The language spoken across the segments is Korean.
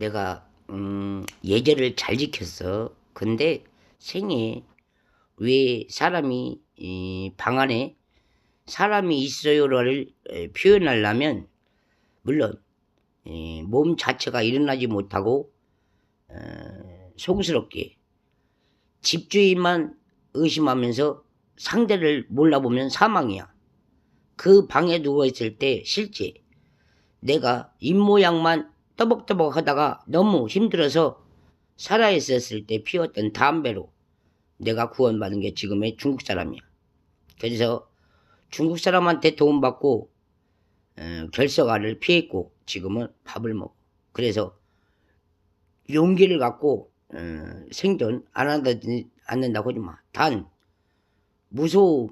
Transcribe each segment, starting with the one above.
내가 음, 예절을 잘 지켰어. 근데 생에 왜 사람이 이, 방 안에 사람이 있어요를 에, 표현하려면 물론 이, 몸 자체가 일어나지 못하고 어, 송스럽게 집주인만 의심하면서 상대를 몰라보면 사망이야. 그 방에 누워 있을 때 실제 내가 입모양만 떠벅떠벅 하다가 너무 힘들어서 살아있었을 때 피웠던 담배로 내가 구원받은 게 지금의 중국 사람이야. 그래서 중국 사람한테 도움받고 어, 결석알을 피했고 지금은 밥을 먹어. 그래서 용기를 갖고 어, 생존 안 한다, 않는다고 하지 마. 단 무서움,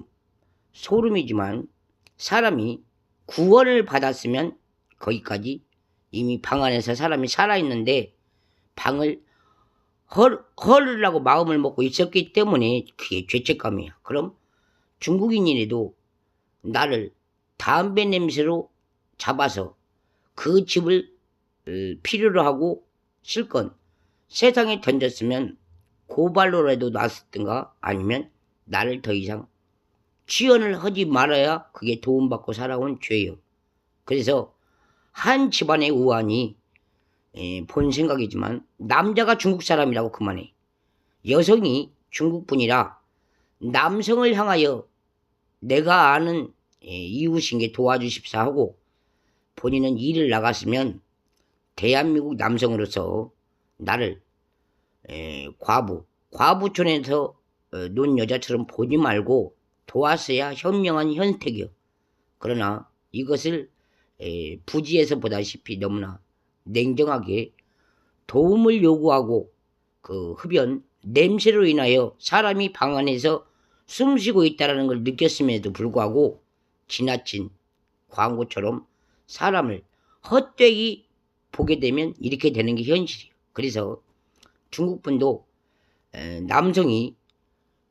소름이지만 사람이 구원을 받았으면 거기까지 이미 방 안에서 사람이 살아있는데 방을 헐, 헐으라고 마음을 먹고 있었기 때문에 그게 죄책감이야. 그럼 중국인이라도 나를 담배 냄새로 잡아서 그 집을 어, 필요로 하고 실건 세상에 던졌으면 고발로라도 놨었든가 아니면 나를 더 이상 지연을 하지 말아야 그게 도움받고 살아온 죄요. 그래서 한 집안의 우환이 에, 본 생각이지만 남자가 중국 사람이라고 그만해. 여성이 중국 분이라 남성을 향하여 내가 아는 에, 이웃인 게 도와주십사 하고 본인은 일을 나갔으면 대한민국 남성으로서 나를 에, 과부 과부촌에서 어, 논 여자처럼 보지 말고 도왔어야 현명한 현택이요. 그러나 이것을 에, 부지에서 보다시피 너무나 냉정하게 도움을 요구하고 그 흡연 냄새로 인하여 사람이 방 안에서 숨쉬고 있다는 걸 느꼈음에도 불구하고 지나친 광고처럼 사람을 헛되이 보게 되면 이렇게 되는 게 현실이에요. 그래서 중국 분도 에, 남성이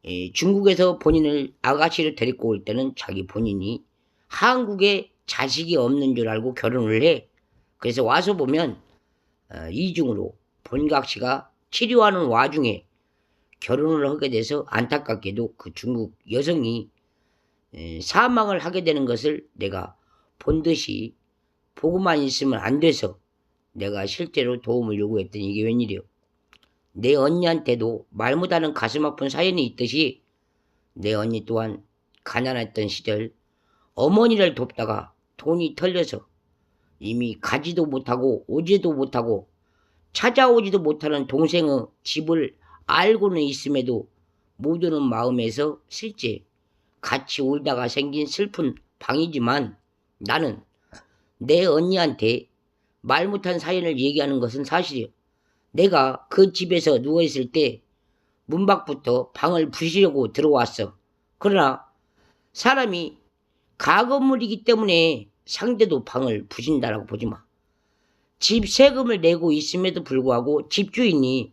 에, 중국에서 본인을 아가씨를 데리고 올 때는 자기 본인이 한국에 자식이 없는 줄 알고 결혼을 해. 그래서 와서 보면 어, 이중으로 본각 씨가 치료하는 와중에 결혼을 하게 돼서 안타깝게도 그 중국 여성이 에, 사망을 하게 되는 것을 내가 본 듯이 보고만 있으면 안 돼서 내가 실제로 도움을 요구했더니 이게 웬일이요. 내 언니한테도 말 못하는 가슴 아픈 사연이 있듯이 내 언니 또한 가난했던 시절 어머니를 돕다가 돈이 털려서 이미 가지도 못하고 오지도 못하고 찾아오지도 못하는 동생의 집을 알고는 있음에도 못 오는 마음에서 실제 같이 울다가 생긴 슬픈 방이지만 나는 내 언니한테 말 못한 사연을 얘기하는 것은 사실이요. 내가 그 집에서 누워있을 때 문 밖부터 방을 부시려고 들어왔어. 그러나 사람이 가건물이기 때문에 상대도 방을 부신다라고 보지 마. 집 세금을 내고 있음에도 불구하고 집주인이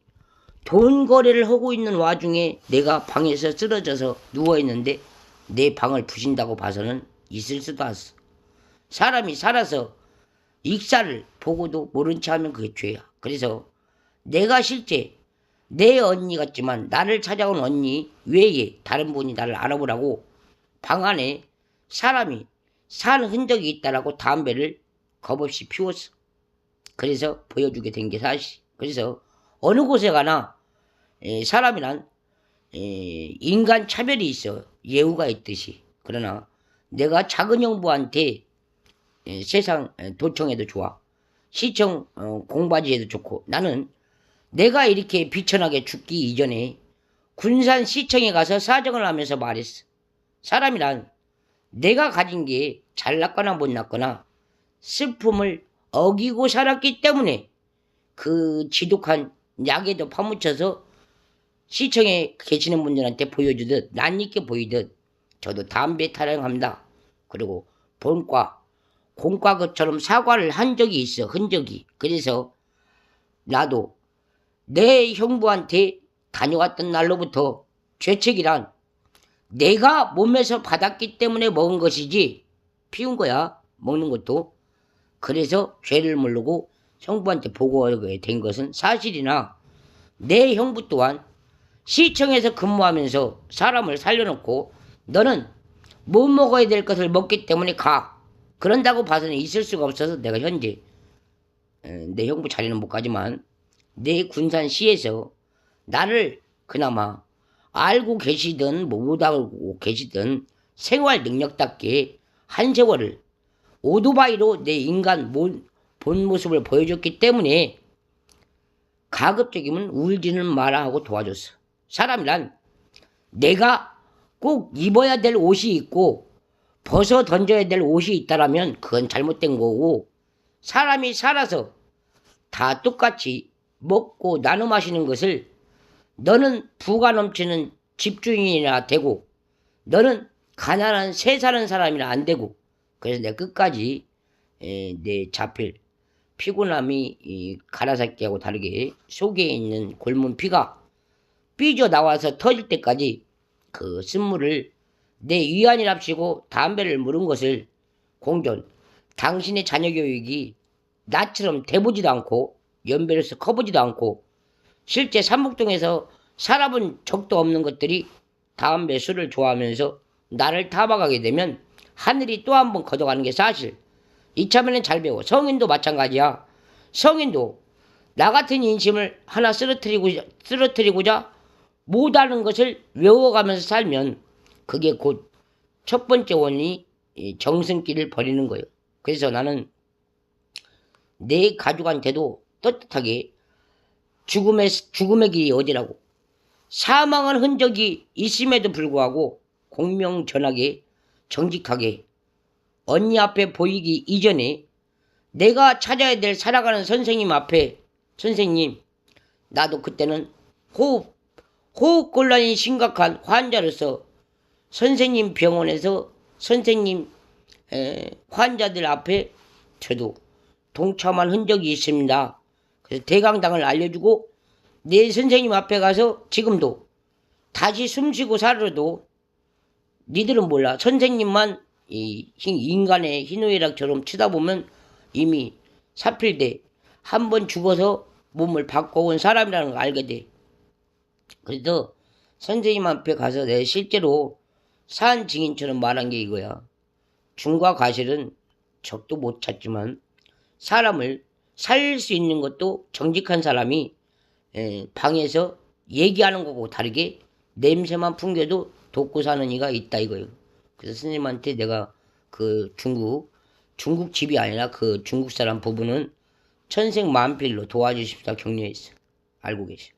돈 거래를 하고 있는 와중에 내가 방에서 쓰러져서 누워있는데 내 방을 부신다고 봐서는 있을 수도 없어. 사람이 살아서 익사를 보고도 모른 체 하면 그게 죄야. 그래서 내가 실제 내 언니 같지만 나를 찾아온 언니 외에 다른 분이 나를 알아보라고 방 안에 사람이 산 흔적이 있다라고 담배를 겁없이 피웠어. 그래서 보여주게 된 게 사실. 그래서 어느 곳에 가나 에, 사람이란 에, 인간 차별이 있어. 예우가 있듯이. 그러나 내가 작은 형부한테 에, 세상 에, 도청해도 좋아. 시청 어, 공바지해도 좋고 나는 내가 이렇게 비천하게 죽기 이전에 군산 시청에 가서 사정을 하면서 말했어. 사람이란 내가 가진 게 잘났거나 못났거나 슬픔을 어기고 살았기 때문에 그 지독한 약에도 파묻혀서 시청에 계시는 분들한테 보여주듯 낯익게 보이듯 저도 담배 타령합니다. 그리고 본과 공과 것처럼 사과를 한 적이 있어 흔적이. 그래서 나도 내 형부한테 다녀왔던 날로부터 죄책이란 내가 몸에서 받았기 때문에 먹은 것이지 피운 거야 먹는 것도 그래서 죄를 모르고 형부한테 보고하게 된 것은 사실이나 내 형부 또한 시청에서 근무하면서 사람을 살려놓고 너는 못 먹어야 될 것을 먹기 때문에 가. 그런다고 봐서는 있을 수가 없어서 내가 현재 에, 내 형부 자리는 못 가지만 내 군산시에서 나를 그나마 알고 계시든 못 알고 계시든 생활 능력답게 한 세월을 오토바이로 내 인간 본, 본 모습을 보여줬기 때문에 가급적이면 울지는 마라 하고 도와줬어. 사람이란 내가 꼭 입어야 될 옷이 있고 벗어 던져야 될 옷이 있다라면 그건 잘못된 거고 사람이 살아서 다 똑같이 먹고 나눠 마시는 것을 너는 부가 넘치는 집주인이나 되고 너는 가난한 새 사는 사람이나 안 되고 그래서 내가 끝까지 에, 내 잡힐 피곤함이 이 가라사키하고 다르게 속에 있는 골문 피가 삐져 나와서 터질 때까지 그 쓴물을 내 위안이랍시고 담배를 물은 것을 공전 당신의 자녀 교육이 나처럼 돼보지도 않고 연배로서 커보지도 않고 실제 삼북동에서 살아본 적도 없는 것들이 담배 술을 좋아하면서 나를 타박하게 되면 하늘이 또 한 번 걷어가는 게 사실. 이참에는 잘 배워. 성인도 마찬가지야. 성인도 나 같은 인심을 하나 쓰러뜨리고 쓰러뜨리고자 못하는 것을 외워가면서 살면 그게 곧 첫 번째 원이 이 정승길을 버리는 거예요. 그래서 나는 내 가족한테도 떳떳하게 죽음의 죽음의 길이 어디라고 사망한 흔적이 있음에도 불구하고 공명전하게 정직하게 언니 앞에 보이기 이전에 내가 찾아야 될 살아가는 선생님 앞에 선생님 나도 그때는 호흡 호흡곤란이 심각한 환자로서 선생님 병원에서 선생님 에, 환자들 앞에 저도 동참한 흔적이 있습니다. 그래서 대강당을 알려주고 내 선생님 앞에 가서 지금도 다시 숨쉬고 살아도 니들은 몰라 선생님만 이 흰- 인간의 희노애락처럼 쳐다보면 이미 사필돼 한 번 죽어서 몸을 바꿔온 사람이라는 걸 알게 돼. 그래서 선생님 앞에 가서 내 실제로 산 증인처럼 말한 게 이거야. 중과 과실은 적도 못 찾지만 사람을 살릴 수 있는 것도 정직한 사람이 에, 방에서 얘기하는 거고 다르게 냄새만 풍겨도 돕고 사는 이가 있다 이거예요. 그래서 선생님한테 내가 그 중국 중국 집이 아니라 그 중국 사람 부부는 천생 만필로 도와주십사 격려했어. 알고 계셔.